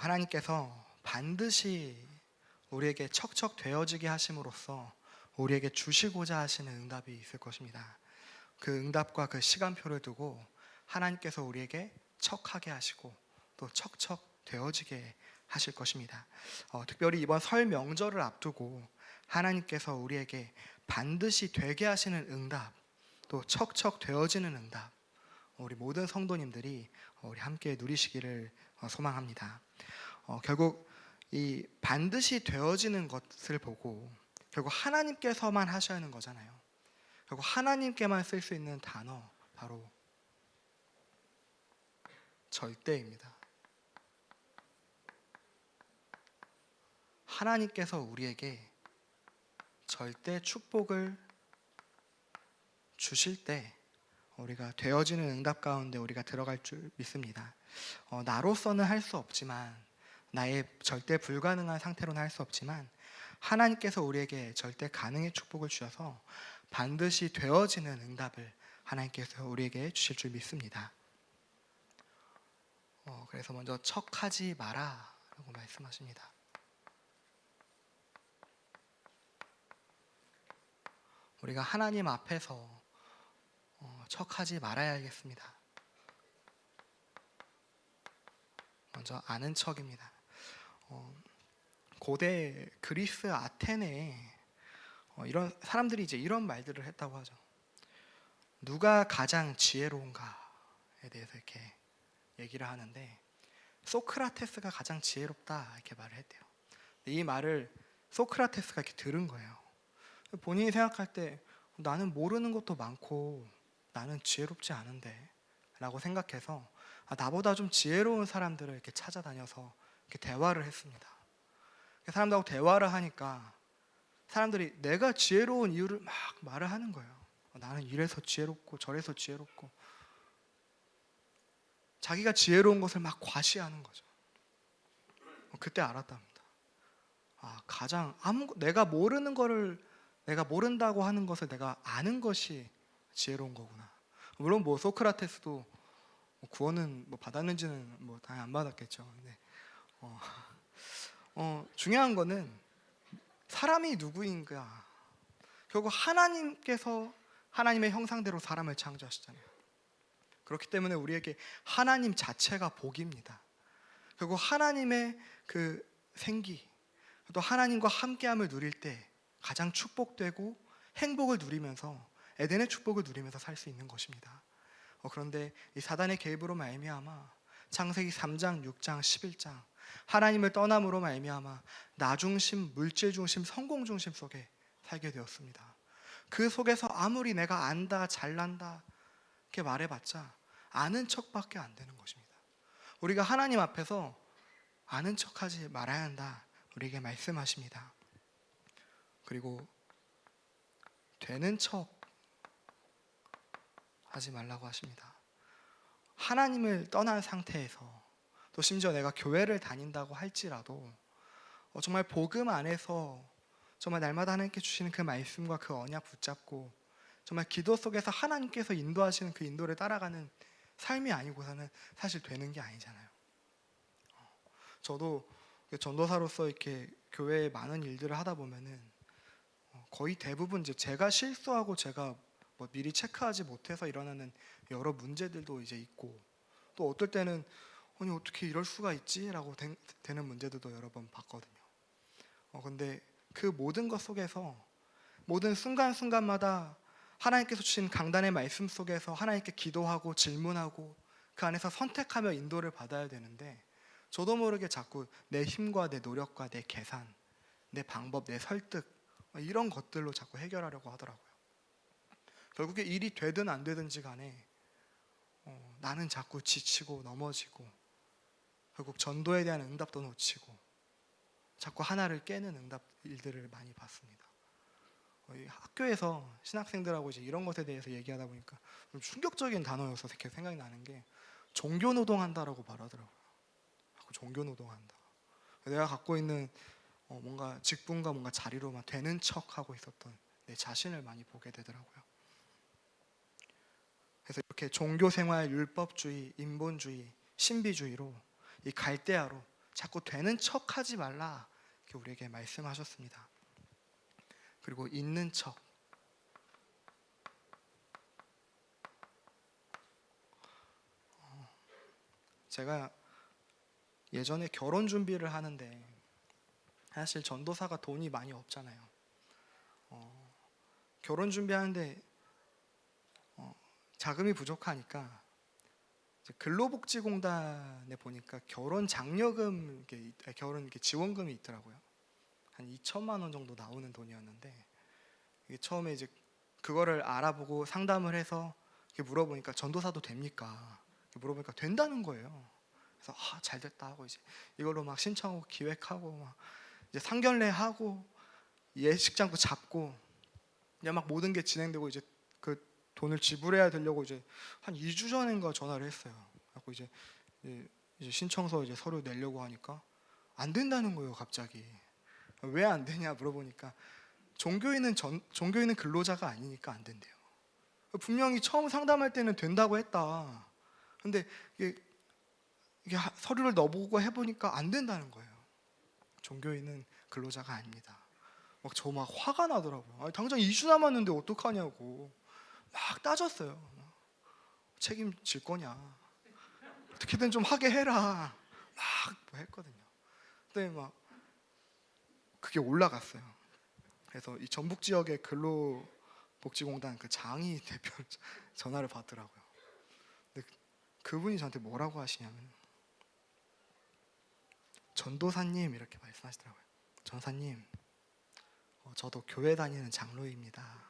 하나님께서 반드시 우리에게 척척 되어지게 하심으로써 우리에게 주시고자 하시는 응답이 있을 것입니다. 그 응답과 그 시간표를 두고 하나님께서 우리에게 척하게 하시고 또 척척 되어지게 하실 것입니다. 어, 특별히 이번 설 명절을 앞두고 하나님께서 우리에게 반드시 되게 하시는 응답, 또 척척 되어지는 응답, 우리 모든 성도님들이 우리 함께 누리시기를 어, 소망합니다. 어, 결국 이 반드시 되어지는 것을 보고 결국 하나님께서만 하셔야 하는 거잖아요. 결국 하나님께만 쓸 수 있는 단어 바로 절대입니다. 하나님께서 우리에게 절대 축복을 주실 때 우리가 되어지는 응답 가운데 우리가 들어갈 줄 믿습니다. 어, 나로서는 할 수 없지만 나의 절대 불가능한 상태로는 할 수 없지만 하나님께서 우리에게 절대 가능의 축복을 주셔서 반드시 되어지는 응답을 하나님께서 우리에게 주실 줄 믿습니다. 어, 그래서 먼저 척하지 마라라고 말씀하십니다. 우리가 하나님 앞에서 어, 척하지 말아야겠습니다. 먼저 아는 척입니다. 어, 고대 그리스 아테네에 어, 이런 사람들이 이제 이런 말들을 했다고 하죠. 누가 가장 지혜로운가에 대해서 이렇게 얘기를 하는데 소크라테스가 가장 지혜롭다 이렇게 말을 했대요. 이 말을 소크라테스가 이렇게 들은 거예요. 본인이 생각할 때 나는 모르는 것도 많고 나는 지혜롭지 않은데 라고 생각해서 아, 나보다 좀 지혜로운 사람들을 이렇게 찾아다녀서 이렇게 대화를 했습니다. 사람들하고 대화를 하니까 사람들이 내가 지혜로운 이유를 막 말을 하는 거예요. 어, 나는 이래서 지혜롭고 저래서 지혜롭고 자기가 지혜로운 것을 막 과시하는 거죠. 어, 그때 알았답니다. 아, 가장 아무 내가 모르는 거를 내가 모른다고 하는 것을 내가 아는 것이 지혜로운 거구나. 물론 뭐 소크라테스도 뭐 구원은 뭐 받았는지는 뭐 당연히 안 받았겠죠. 근데 어, 어, 중요한 거는 사람이 누구인가. 결국 하나님께서 하나님의 형상대로 사람을 창조하시잖아요. 그렇기 때문에 우리에게 하나님 자체가 복입니다. 결국 하나님의 그 생기, 또 하나님과 함께함을 누릴 때 가장 축복되고 행복을 누리면서 에덴의 축복을 누리면서 살 수 있는 것입니다. 어, 그런데 이 사단의 개입으로 말미암아 창세기 3장, 6장, 11장 하나님을 떠남으로 말미암아 나 중심, 물질 중심, 성공 중심 속에 살게 되었습니다. 그 속에서 아무리 내가 안다, 잘난다 이렇게 말해봤자 아는 척밖에 안 되는 것입니다. 우리가 하나님 앞에서 아는 척하지 말아야 한다. 우리에게 말씀하십니다. 그리고 되는 척 하지 말라고 하십니다. 하나님을 떠난 상태에서 또 심지어 내가 교회를 다닌다고 할지라도 어, 정말 복음 안에서 정말 날마다 하나님께 주시는 그 말씀과 그 언약 붙잡고 정말 기도 속에서 하나님께서 인도하시는 그 인도를 따라가는 삶이 아니고서는 사실 되는 게 아니잖아요. 어, 저도 전도사로서 이렇게 교회에 많은 일들을 하다 보면은 어, 거의 대부분 이제 제가 실수하고 제가 뭐 미리 체크하지 못해서 일어나는 여러 문제들도 이제 있고 또 어떨 때는 아니 어떻게 이럴 수가 있지라고 되, 는 문제들도 여러 번 봤거든요. 어 근데 그 모든 것 속에서 모든 순간 순간마다 하나님께서 주신 강단의 말씀 속에서 하나님께 기도하고 질문하고 그 안에서 선택하며 인도를 받아야 되는데 저도 모르게 자꾸 내 힘과 내 노력과 내 계산, 내 방법, 내 설득 이런 것들로 자꾸 해결하려고 하더라고요. 결국에 일이 되든 안 되든지 간에 어, 나는 자꾸 지치고 넘어지고 결국 전도에 대한 응답도 놓치고 자꾸 하나를 깨는 응답 일들을 많이 봤습니다. 어, 학교에서 신학생들하고 이제 이런 것에 대해서 얘기하다 보니까 좀 충격적인 단어여서 이렇게 생각이 나는 게 종교 노동한다라고 말하더라고요. 종교 노동한다. 내가 갖고 있는 어, 뭔가 직분과 뭔가 자리로만 되는 척하고 있었던 내 자신을 많이 보게 되더라고요. 그래서 이렇게 종교 생활 율법주의, 인본주의, 신비주의로 이 갈대아로 자꾸 되는 척하지 말라 이렇게 우리에게 말씀하셨습니다. 그리고 있는 척 어, 제가 예전에 결혼 준비를 하는데 사실 전도사가 돈이 많이 없잖아요. 어, 결혼 준비하는데 어, 자금이 부족하니까 근로복지공단에 보니까 결혼 장려금 아니, 결혼 지원금이 있더라고요. 한 2천만 원 정도 나오는 돈이었는데 처음에 이제 그거를 알아보고 상담을 해서 물어보니까 전도사도 됩니까? 물어보니까 된다는 거예요. 그래서 아, 잘 됐다 하고 이제 이걸로 막 신청하고 기획하고 막 이제 상견례 하고 예식장도 잡고 이제 막 모든 게 진행되고 이제 그 돈을 지불해야 되려고 이제 한 2주 전인가 전화를 했어요. 그래고 이제 이제 이제 신청서 이제 서류 내려고 하니까 안 된다는 거예요, 갑자기. 왜 안 되냐 물어보니까 종교인은 전, 종교인은 근로자가 아니니까 안 된대요. 분명히 처음 상담할 때는 된다고 했다. 근데 이게, 이게 하- 서류를 넣어보고 해보니까 안 된다는 거예요. 종교인은 근로자가 아닙니다. 막 저막 화가 나더라고요. 아니, 당장 2주 남았는데 어떡하냐고 막 따졌어요. 책임질 거냐? 어떻게든 좀 하게 해라. 막뭐 했거든요. 근데 막 그게 올라갔어요. 그래서 이 전북 지역의 근로복지공단 그 장이 대표 전화를 받더라고요. 근데 그분이 저한테 뭐라고 하시냐면 전도사님 이렇게 말씀하시더라고요. 전사님, 어, 저도 교회 다니는 장로입니다.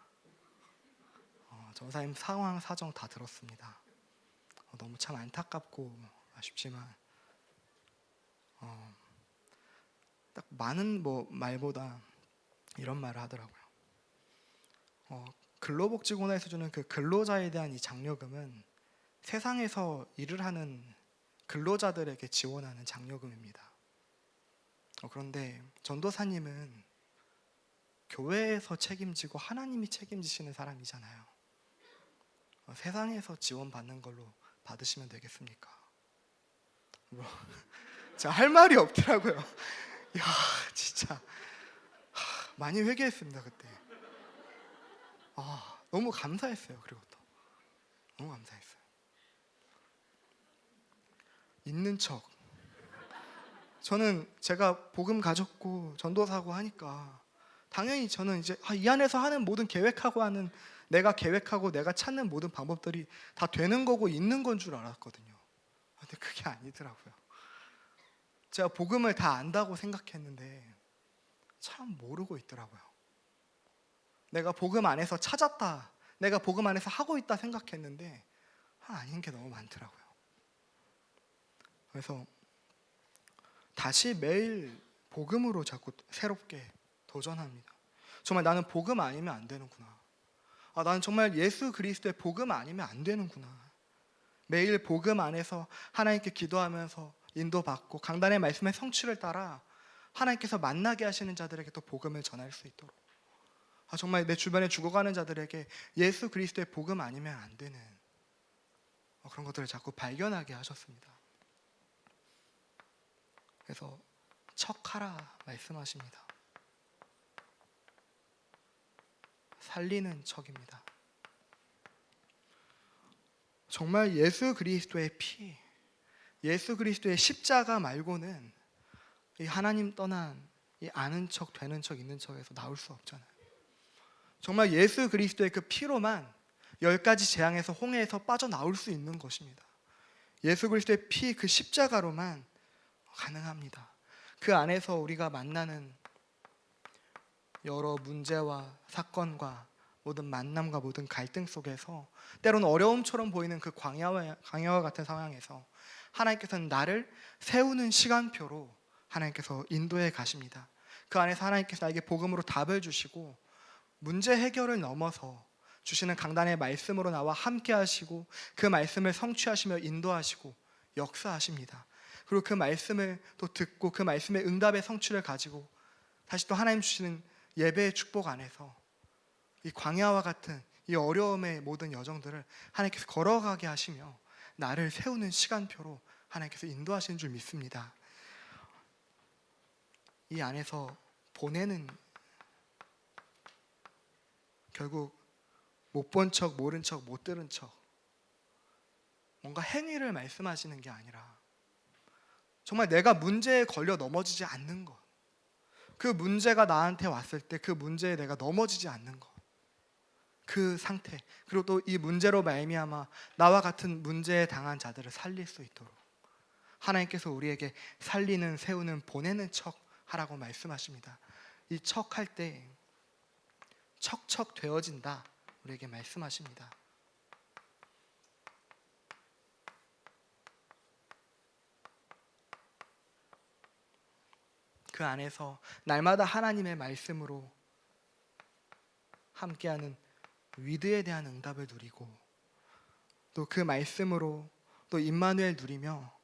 어, 전사님 상황 사정 다 들었습니다. 어, 너무 참 안타깝고 아쉽지만 어, 딱 많은 뭐 말보다 이런 말을 하더라고요. 어, 근로복지공단에서 주는 그 근로자에 대한 이 장려금은 세상에서 일을 하는 근로자들에게 지원하는 장려금입니다. 어, 그런데 전도사님은 교회에서 책임지고 하나님이 책임지시는 사람이잖아요. 어, 세상에서 지원받는 걸로 받으시면 되겠습니까? 뭐, 제가 할 말이 없더라고요. 야, 진짜 하, 많이 회개했습니다 그때. 아, 너무 감사했어요. 그리고 또 너무 감사했어요. 있는 척. 저는 제가 복음 가졌고 전도사고 하니까 당연히 저는 이제 아, 이 안에서 하는 모든 계획하고 하는 내가 계획하고 내가 찾는 모든 방법들이 다 되는 거고 있는 건 줄 알았거든요. 근데 그게 아니더라고요. 제가 복음을 다 안다고 생각했는데 참 모르고 있더라고요. 내가 복음 안에서 찾았다. 내가 복음 안에서 하고 있다 생각했는데 아, 아닌 게 너무 많더라고요. 그래서 다시 매일 복음으로 자꾸 새롭게 도전합니다. 정말 나는 복음 아니면 안 되는구나. 아, 나는 정말 예수 그리스도의 복음 아니면 안 되는구나. 매일 복음 안에서 하나님께 기도하면서 인도받고 강단의 말씀의 성취를 따라 하나님께서 만나게 하시는 자들에게 또 복음을 전할 수 있도록 아, 정말 내 주변에 죽어가는 자들에게 예수 그리스도의 복음 아니면 안 되는 어, 그런 것들을 자꾸 발견하게 하셨습니다. 그래서 척하라 말씀하십니다. 살리는 척입니다. 정말 예수 그리스도의 피, 예수 그리스도의 십자가 말고는 이 하나님 떠난 이 아는 척, 되는 척, 있는 척에서 나올 수 없잖아요. 정말 예수 그리스도의 그 피로만 열 가지 재앙에서 홍해에서 빠져 나올 수 있는 것입니다. 예수 그리스도의 피 그 십자가로만 가능합니다. 그 안에서 우리가 만나는 여러 문제와 사건과 모든 만남과 모든 갈등 속에서 때로는 어려움처럼 보이는 그 광야와, 광야와 같은 상황에서 하나님께서는 나를 세우는 시간표로 하나님께서 인도해 가십니다. 그 안에서 하나님께서 나에게 복음으로 답을 주시고 문제 해결을 넘어서 주시는 강단의 말씀으로 나와 함께 하시고 그 말씀을 성취하시며 인도하시고 역사하십니다. 그리고 그 말씀을 또 듣고 그 말씀의 응답의 성취를 가지고 다시 또 하나님 주시는 예배의 축복 안에서 이 광야와 같은 이 어려움의 모든 여정들을 하나님께서 걸어가게 하시며 나를 세우는 시간표로 하나님께서 인도하시는 줄 믿습니다. 이 안에서 보내는 결국 못 본 척, 모른 척, 못 들은 척 뭔가 행위를 말씀하시는 게 아니라 정말 내가 문제에 걸려 넘어지지 않는 것. 그 문제가 나한테 왔을 때 그 문제에 내가 넘어지지 않는 것. 그 상태. 그리고 또 이 문제로 말미암아 나와 같은 문제에 당한 자들을 살릴 수 있도록 하나님께서 우리에게 살리는 세우는 보내는 척 하라고 말씀하십니다. 이 척할 때 척척 되어진다 우리에게 말씀하십니다. 그 안에서 날마다 하나님의 말씀으로 함께하는 위드에 대한 응답을 누리고 또 그 말씀으로 또 임마누엘 누리며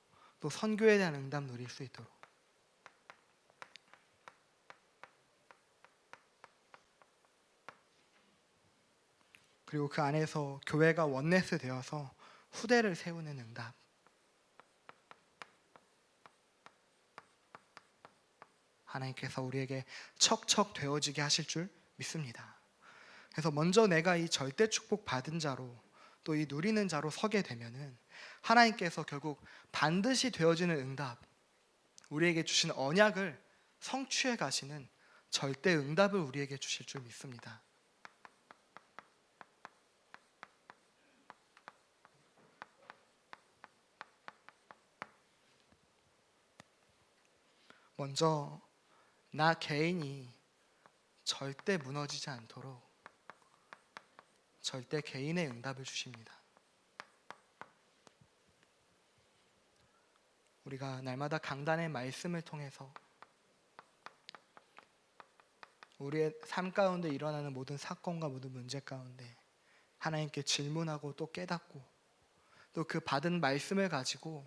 또 선교에 대한 응답 누릴 수 있도록. 그리고 그 안에서 교회가 원네스 되어서 후대를 세우는 응답 하나님께서 우리에게 척척 되어지게 하실 줄 믿습니다. 그래서 먼저 내가 이 절대 축복 받은 자로 또 이 누리는 자로 서게 되면은 하나님께서 결국 반드시 되어지는 응답, 우리에게 주신 언약을 성취해 가시는 절대 응답을 우리에게 주실 줄 믿습니다. 먼저 나 개인이 절대 무너지지 않도록 절대 개인의 응답을 주십니다. 우리가 날마다 강단의 말씀을 통해서 우리의 삶 가운데 일어나는 모든 사건과 모든 문제 가운데 하나님께 질문하고 또 깨닫고 또 그 받은 말씀을 가지고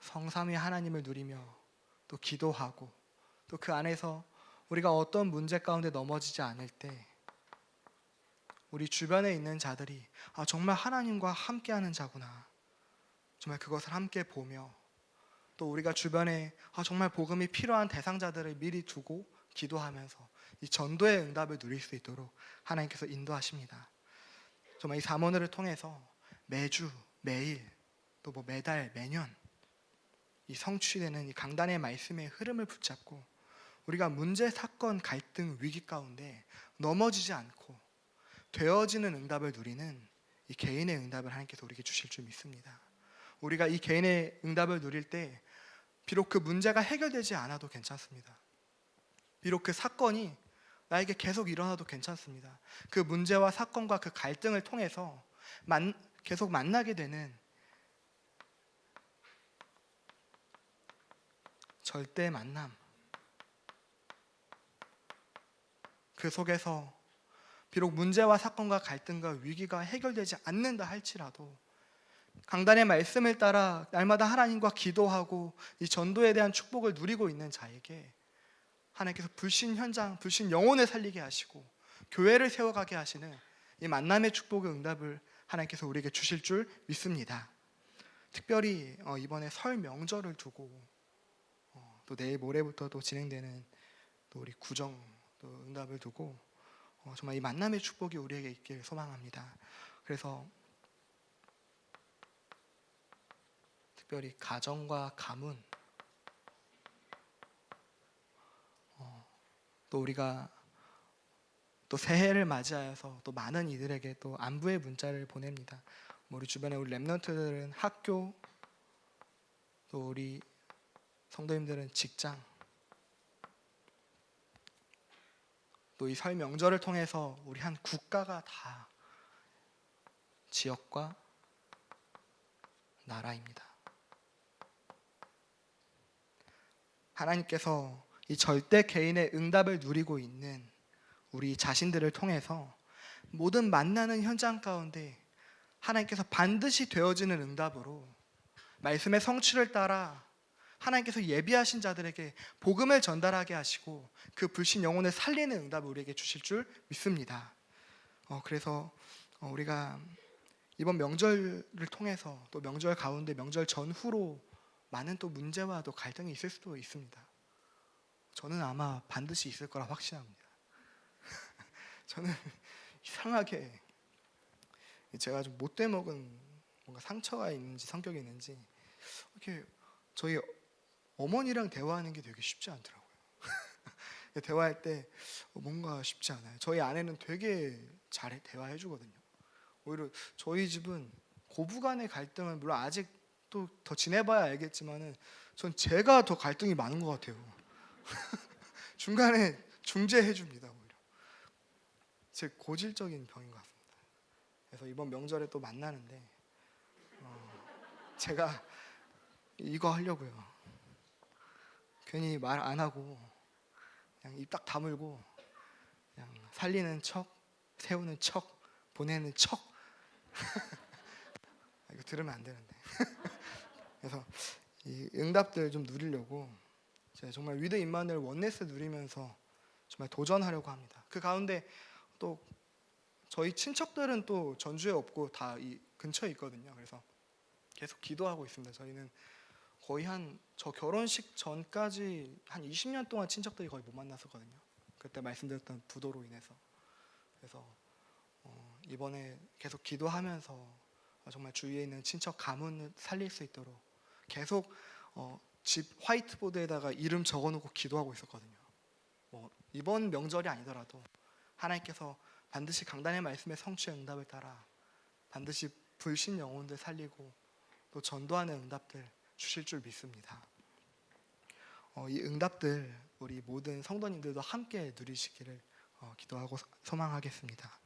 성삼위 하나님을 누리며 또 기도하고 또 그 안에서 우리가 어떤 문제 가운데 넘어지지 않을 때 우리 주변에 있는 자들이 아 정말 하나님과 함께하는 자구나 정말 그것을 함께 보며 또 우리가 주변에 아 정말 복음이 필요한 대상자들을 미리 두고 기도하면서 이 전도의 응답을 누릴 수 있도록 하나님께서 인도하십니다. 정말 이 사모늘을 통해서 매주 매일 또 뭐 매달 매년 이 성취되는 이 강단의 말씀의 흐름을 붙잡고 우리가 문제, 사건, 갈등, 위기 가운데 넘어지지 않고 되어지는 응답을 누리는 이 개인의 응답을 하나님께서 우리에게 주실 줄 믿습니다. 우리가 이 개인의 응답을 누릴 때 비록 그 문제가 해결되지 않아도 괜찮습니다. 비록 그 사건이 나에게 계속 일어나도 괜찮습니다. 그 문제와 사건과 그 갈등을 통해서 만, 계속 만나게 되는 절대 만남. 그 속에서 비록 문제와 사건과 갈등과 위기가 해결되지 않는다 할지라도 강단의 말씀을 따라 날마다 하나님과 기도하고 이 전도에 대한 축복을 누리고 있는 자에게 하나님께서 불신 현장, 불신 영혼을 살리게 하시고 교회를 세워가게 하시는 이 만남의 축복의 응답을 하나님께서 우리에게 주실 줄 믿습니다. 특별히 어, 이번에 설 명절을 두고 어, 또 내일 모레부터 또 진행되는 또 우리 구정 또 응답을 두고 어, 정말 이 만남의 축복이 우리에게 있길 소망합니다. 그래서 특별히 가정과 가문 어, 또 우리가 또 새해를 맞이하여서 또 많은 이들에게 또 안부의 문자를 보냅니다. 뭐 우리 주변에 우리 랩런트들은 학교 또 우리 성도님들은 직장 또 이 설 명절을 통해서 우리 한 국가가 다 지역과 나라입니다. 하나님께서 이 절대 개인의 응답을 누리고 있는 우리 자신들을 통해서 모든 만나는 현장 가운데 하나님께서 반드시 되어지는 응답으로 말씀의 성취를 따라 하나님께서 예비하신 자들에게 복음을 전달하게 하시고 그 불신 영혼을 살리는 응답을 우리에게 주실 줄 믿습니다. 어, 그래서 어, 우리가 이번 명절을 통해서 또 명절 가운데 명절 전후로 많은 또 문제와 또 갈등이 있을 수도 있습니다. 저는 아마 반드시 있을 거라 확신합니다. 저는 이상하게 제가 좀 못돼 먹은 뭔가 상처가 있는지 성격이 있는지 이렇게 저희 어머니랑 대화하는 게 되게 쉽지 않더라고요. 대화할 때 뭔가 쉽지 않아요. 저희 아내는 되게 잘 대화해 주거든요. 오히려 저희 집은 고부간의 갈등은 물론 아직 또더 지내봐야 알겠지만은 전 제가 더 갈등이 많은 것 같아요. 중간에 중재해 줍니다 오히려. 제 고질적인 병인 것 같습니다. 그래서 이번 명절에 또 만나는데 어, 제가 이거 하려고요. 괜히 말 안 하고 그냥 입 딱 다물고 그냥 살리는 척, 세우는 척, 보내는 척. 아, 이거 들으면 안 되는데. 그래서 이 응답들 좀 누리려고 제가 정말 위드 임마누엘 원네스 누리면서 정말 도전하려고 합니다. 그 가운데 또 저희 친척들은 또 전주에 없고 다 이 근처에 있거든요. 그래서 계속 기도하고 있습니다. 저희는 거의 한 저 결혼식 전까지 한 20년 동안 친척들이 거의 못 만났었거든요. 그때 말씀드렸던 부도로 인해서 그래서 어, 이번에 계속 기도하면서 어, 정말 주위에 있는 친척 가문을 살릴 수 있도록 계속 어, 집 화이트보드에다가 이름 적어놓고 기도하고 있었거든요. 뭐 이번 명절이 아니더라도 하나님께서 반드시 강단의 말씀의 성취의 응답을 따라 반드시 불신 영혼들 살리고 또 전도하는 응답들 주실 줄 믿습니다. 어, 이 응답들 우리 모든 성도님들도 함께 누리시기를 어, 기도하고 소- 소망하겠습니다.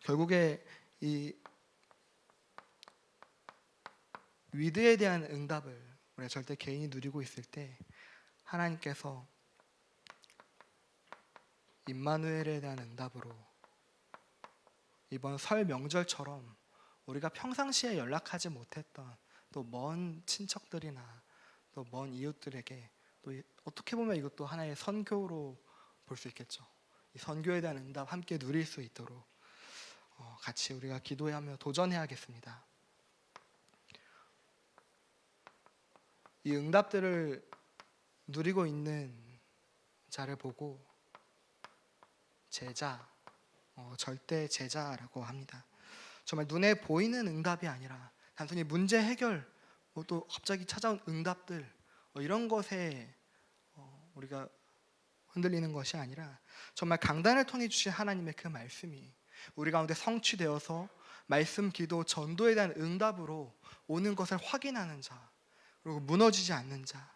결국에 이 위드에 대한 응답을 우리가 절대 개인이 누리고 있을 때 하나님께서 임마누엘에 대한 응답으로 이번 설 명절처럼 우리가 평상시에 연락하지 못했던 또 먼 친척들이나 또 먼 이웃들에게 또 이- 어떻게 보면 이것도 하나의 선교로 볼 수 있겠죠. 이 선교에 대한 응답 함께 누릴 수 있도록 어, 같이 우리가 기도하며 도전해야겠습니다. 이 응답들을 누리고 있는 자를 보고 제자, 어, 절대 제자라고 합니다. 정말 눈에 보이는 응답이 아니라 단순히 문제 해결, 뭐또 갑자기 찾아온 응답들 어, 이런 것에 어, 우리가 흔들리는 것이 아니라 정말 강단을 통해 주신 하나님의 그 말씀이 우리 가운데 성취되어서 말씀, 기도, 전도에 대한 응답으로 오는 것을 확인하는 자, 그리고 무너지지 않는 자,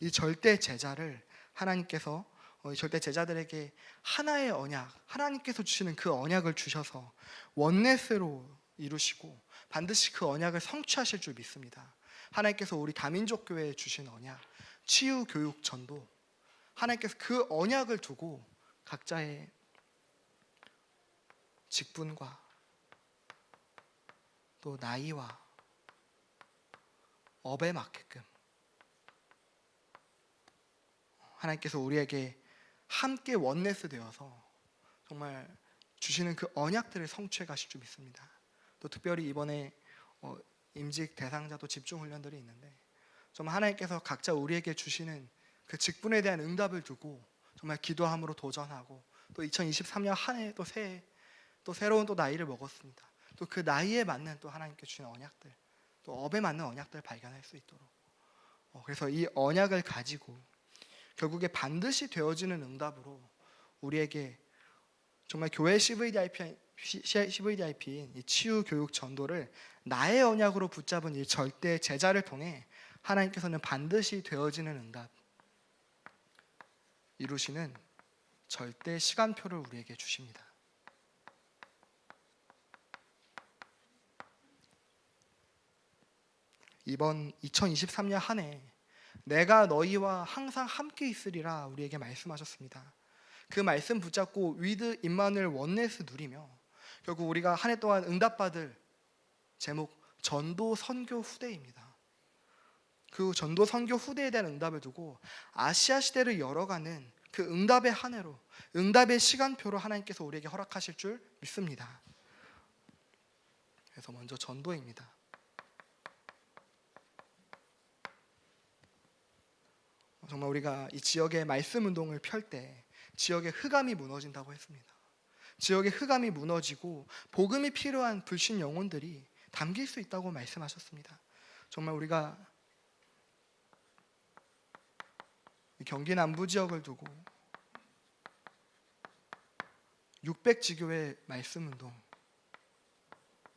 이 절대 제자를 하나님께서 어, 이 절대 제자들에게 하나의 언약, 하나님께서 주시는 그 언약을 주셔서 원넷으로 이루시고 반드시 그 언약을 성취하실 줄 믿습니다. 하나님께서 우리 다민족 교회에 주신 언약, 치유 교육 전도, 하나님께서 그 언약을 두고 각자의 직분과 또 나이와 업에 맞게끔 하나님께서 우리에게 함께 원넷이 되어서 정말 주시는 그 언약들을 성취해 가실 줄 믿습니다. 또 특별히 이번에 어, 임직 대상자도 집중 훈련들이 있는데 정말 하나님께서 각자 우리에게 주시는 그 직분에 대한 응답을 두고 정말 기도함으로 도전하고 또 2023년 한 해 또 새해 또 새로운 또 나이를 먹었습니다. 또 그 나이에 맞는 또 하나님께 주신 언약들 또 업에 맞는 언약들을 발견할 수 있도록 어, 그래서 이 언약을 가지고 결국에 반드시 되어지는 응답으로 우리에게 정말 교회 CVDIP CVDIP인 이 치유 교육 전도를 나의 언약으로 붙잡은 이 절대 제자를 통해 하나님께서는 반드시 되어지는 응답 이루시는 절대 시간표를 우리에게 주십니다. 이번 2023년 한 해 내가 너희와 항상 함께 있으리라 우리에게 말씀하셨습니다. 그 말씀 붙잡고 위드 임마누엘 원넷을 누리며 결국 우리가 한 해 동안 응답받을 제목 전도 선교 후대입니다. 그 전도 선교 후대에 대한 응답을 두고 아시아 시대를 열어가는 그 응답의 한 해로 응답의 시간표로 하나님께서 우리에게 허락하실 줄 믿습니다. 그래서 먼저 전도입니다. 어, 정말 우리가 이 지역의 말씀 운동을 펼 때 지역의 흑암이 무너진다고 했습니다. 지역의 흑암이 무너지고 복음이 필요한 불신 영혼들이 담길 수 있다고 말씀하셨습니다. 정말 우리가 이 경기 남부 지역을 두고 600 지교의 말씀 운동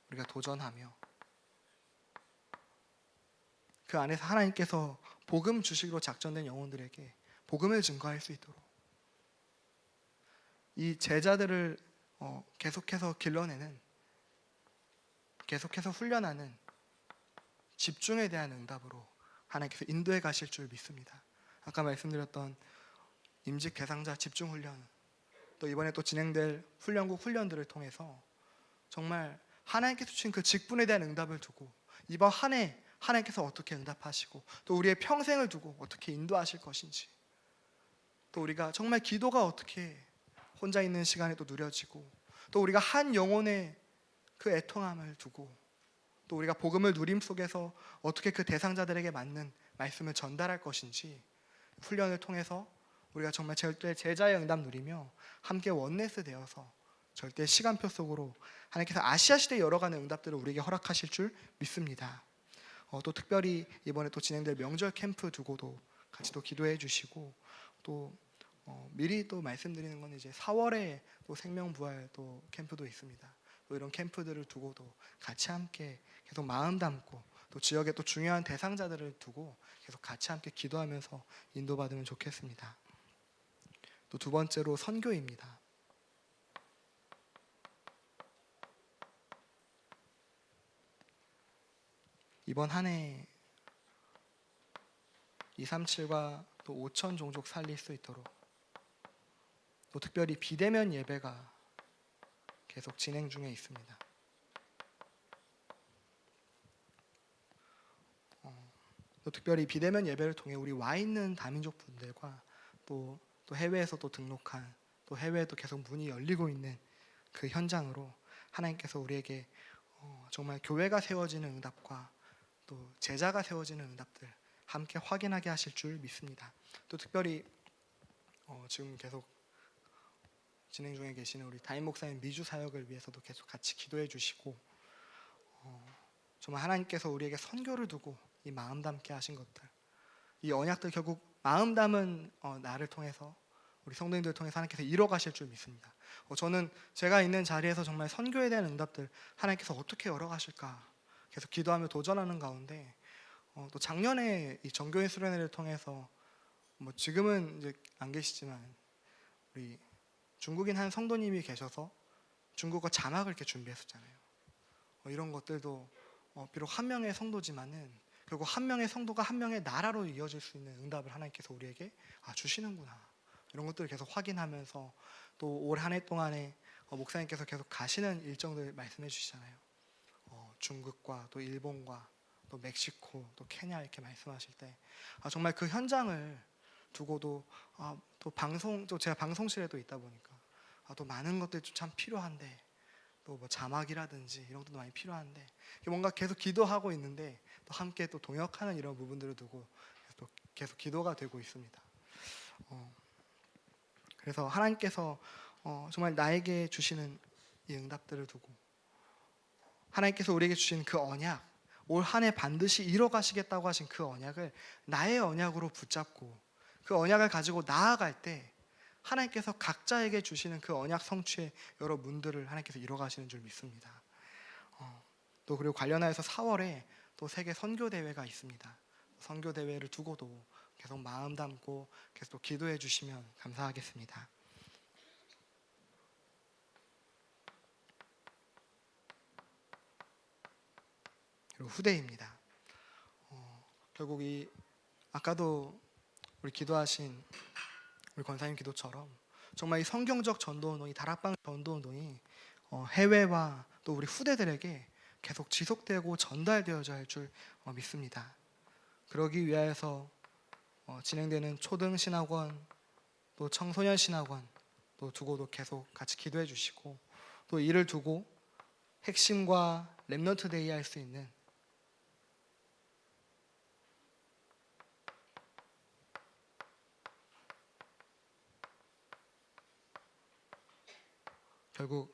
우리가 도전하며 그 안에서 하나님께서 복음 주식으로 작전된 영혼들에게 복음을 증거할 수 있도록 이 제자들을 어, 계속해서 길러내는 계속해서 훈련하는 집중에 대한 응답으로 하나님께서 인도해 가실 줄 믿습니다. 아까 말씀드렸던 임직 대상자 집중 훈련 또 이번에 또 진행될 훈련국 훈련들을 통해서 정말 하나님께서 주신 그 직분에 대한 응답을 두고 이번 한 해 하나님께서 어떻게 응답하시고 또 우리의 평생을 두고 어떻게 인도하실 것인지 또 우리가 정말 기도가 어떻게 혼자 있는 시간에 또 누려지고 또 우리가 한 영혼의 그 애통함을 두고 또 우리가 복음을 누림 속에서 어떻게 그 대상자들에게 맞는 말씀을 전달할 것인지 훈련을 통해서 우리가 정말 절대 제자의 응답 누리며 함께 원네스 되어서 절대 시간표 속으로 하나님께서 아시아 시대 열어가는 응답들을 우리에게 허락하실 줄 믿습니다. 어, 또 특별히 이번에 또 진행될 명절 캠프 두고도 같이 또 기도해 주시고 또 어, 미리 또 말씀드리는 건 이제 4월에 또 생명 부활 또 캠프도 있습니다. 또 이런 캠프들을 두고도 같이 함께 계속 마음 담고 또 지역의 또 중요한 대상자들을 두고 계속 같이 함께 기도하면서 인도받으면 좋겠습니다. 또 두 번째로 선교입니다. 이번 한 해 237과 또 5천 종족 살릴 수 있도록 또 특별히 비대면 예배가 계속 진행 중에 있습니다. 어, 또 특별히 비대면 예배를 통해 우리 와 있는 다민족 분들과 또, 또 해외에서 또 등록한 또 해외에도 계속 문이 열리고 있는 그 현장으로 하나님께서 우리에게 어, 정말 교회가 세워지는 응답과 또 제자가 세워지는 응답들 함께 확인하게 하실 줄 믿습니다. 또 특별히 어, 지금 계속 진행 중에 계시는 우리 다임 목사님 미주 사역을 위해서도 계속 같이 기도해 주시고 어, 정말 하나님께서 우리에게 선교를 두고 이 마음 담게 하신 것들 이 언약들 결국 마음 담은 어, 나를 통해서 우리 성도님들 을 통해서 하나님께서 이뤄 가실 줄 믿습니다. 어, 저는 제가 있는 자리에서 정말 선교에 대한 응답들 하나님께서 어떻게 열어 가실까 계속 기도하며 도전하는 가운데 어, 또 작년에 이 정교인 수련회를 통해서 뭐 지금은 이제 안 계시지만 우리 중국인 한 성도님이 계셔서 중국어 자막을 이렇게 준비했었잖아요. 어, 이런 것들도 어, 비록 한 명의 성도지만은 결국 한 명의 성도가 한 명의 나라로 이어질 수 있는 응답을 하나님께서 우리에게 아, 주시는구나. 이런 것들을 계속 확인하면서 또 올 한 해 동안에 어, 목사님께서 계속 가시는 일정들 말씀해 주시잖아요. 어, 중국과 또 일본과 또 멕시코 또 케냐 이렇게 말씀하실 때 아, 정말 그 현장을 두고도 아, 또 방송 또 제가 방송실에도 있다 보니까 아, 또 많은 것들이 좀참 필요한데 또 뭐 자막이라든지 이런 것도 많이 필요한데 뭔가 계속 기도하고 있는데 또 함께 또 동역하는 이런 부분들을 두고 또 계속 기도가 되고 있습니다. 어, 그래서 하나님께서 어, 정말 나에게 주시는 이 응답들을 두고 하나님께서 우리에게 주신 그 언약 올 한 해 반드시 이뤄가시겠다고 하신 그 언약을 나의 언약으로 붙잡고 그 언약을 가지고 나아갈 때 하나님께서 각자에게 주시는 그 언약 성취의 여러 문들을 하나님께서 이뤄가시는 줄 믿습니다. 어, 또 그리고 관련하여서 4월에 또 세계 선교 대회가 있습니다. 선교 대회를 두고도 계속 마음 담고 계속 또 기도해 주시면 감사하겠습니다. 그리고 후대입니다. 어, 결국 이 아까도 우리 기도하신 우리 권사님 기도처럼 정말 이 성경적 전도 운동이 다락방 전도 운동이 어, 해외와 또 우리 후대들에게 계속 지속되고 전달되어져 할줄 어, 믿습니다. 그러기 위하여서 어, 진행되는 초등 신학원 또 청소년 신학원 또 두고도 계속 같이 기도해 주시고 또 이를 두고 핵심과 랩너트 데이 할 수 있는 결국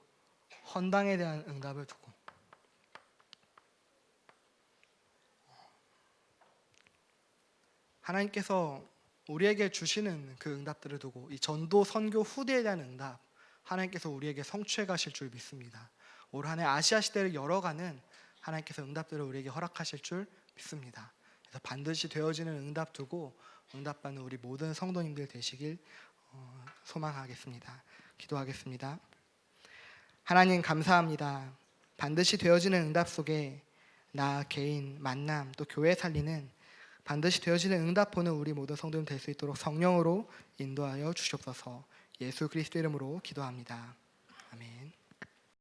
헌당에 대한 응답을 두고 하나님께서 우리에게 주시는 그 응답들을 두고 이 전도 선교 후대에 대한 응답 하나님께서 우리에게 성취해 가실 줄 믿습니다. 올 한해 아시아 시대를 열어가는 하나님께서 응답들을 우리에게 허락하실 줄 믿습니다. 그래서 반드시 되어지는 응답 두고 응답받는 우리 모든 성도님들 되시길 어, 소망하겠습니다. 기도하겠습니다. 하나님 감사합니다. 반드시 되어지는 응답 속에 나 개인 만남 또 교회 살리는 반드시 되어지는 응답 보는 우리 모든 성도님 될 수 있도록 성령으로 인도하여 주시옵소서. 예수 그리스도 이름으로 기도합니다. 아멘.